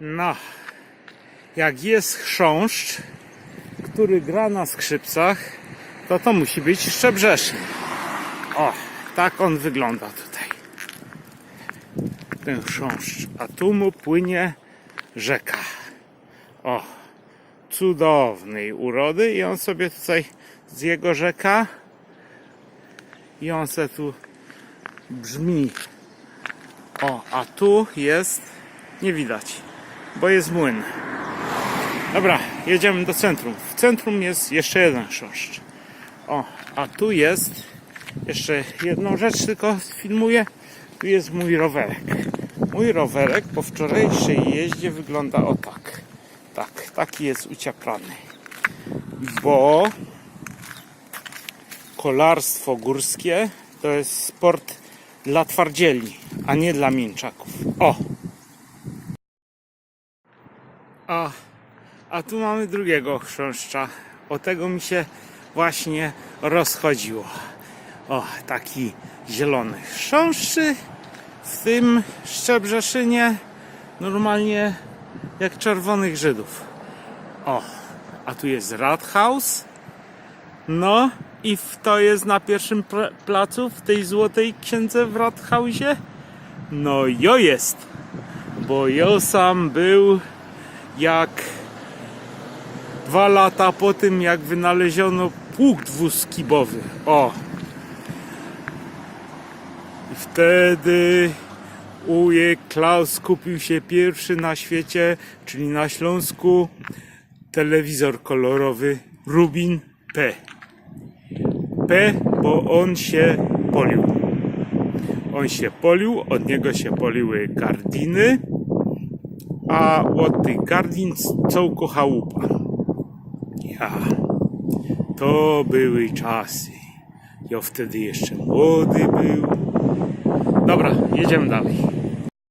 No, jak jest chrząszcz, który gra na skrzypcach, to to musi być szczebrzeszny. O, tak on wygląda tutaj. Ten chrząszcz. A tu mu płynie rzeka. O, cudownej urody i on sobie tutaj z jego rzeka i on se tu brzmi. O, a tu jest, nie widać, bo jest młyn. Dobra, jedziemy do centrum. W centrum jest jeszcze jeden chrząszcz. O, a tu jest jeszcze jedną rzecz tylko filmuję. Tu jest mój rowerek. Mój rowerek po wczorajszej jeździe wygląda o tak. Tak, taki jest uciaplany. Bo kolarstwo górskie to jest sport dla twardzieli, a nie dla mięczaków. O! A, a tu mamy drugiego chrząszcza. O tego mi się właśnie rozchodziło. O, taki zielony chrząszczy w tym Szczebrzeszynie normalnie jak czerwonych Żydów. O, a tu jest Rathaus. No i to jest na pierwszym pla- placu w tej złotej księdze w Rathausie. No jo jest, bo jo sam był jak dwa lata po tym jak wynaleziono pług dwuskibowy. O! I wtedy ujek Klaus kupił się pierwszy na świecie, czyli na Śląsku, telewizor kolorowy Rubin P. P, bo on się polił. On się polił, od niego się poliły gardiny, a od tych gardin cołko chałupa. Ja, to były czasy. Ja wtedy jeszcze młody był. Dobra, jedziemy dalej.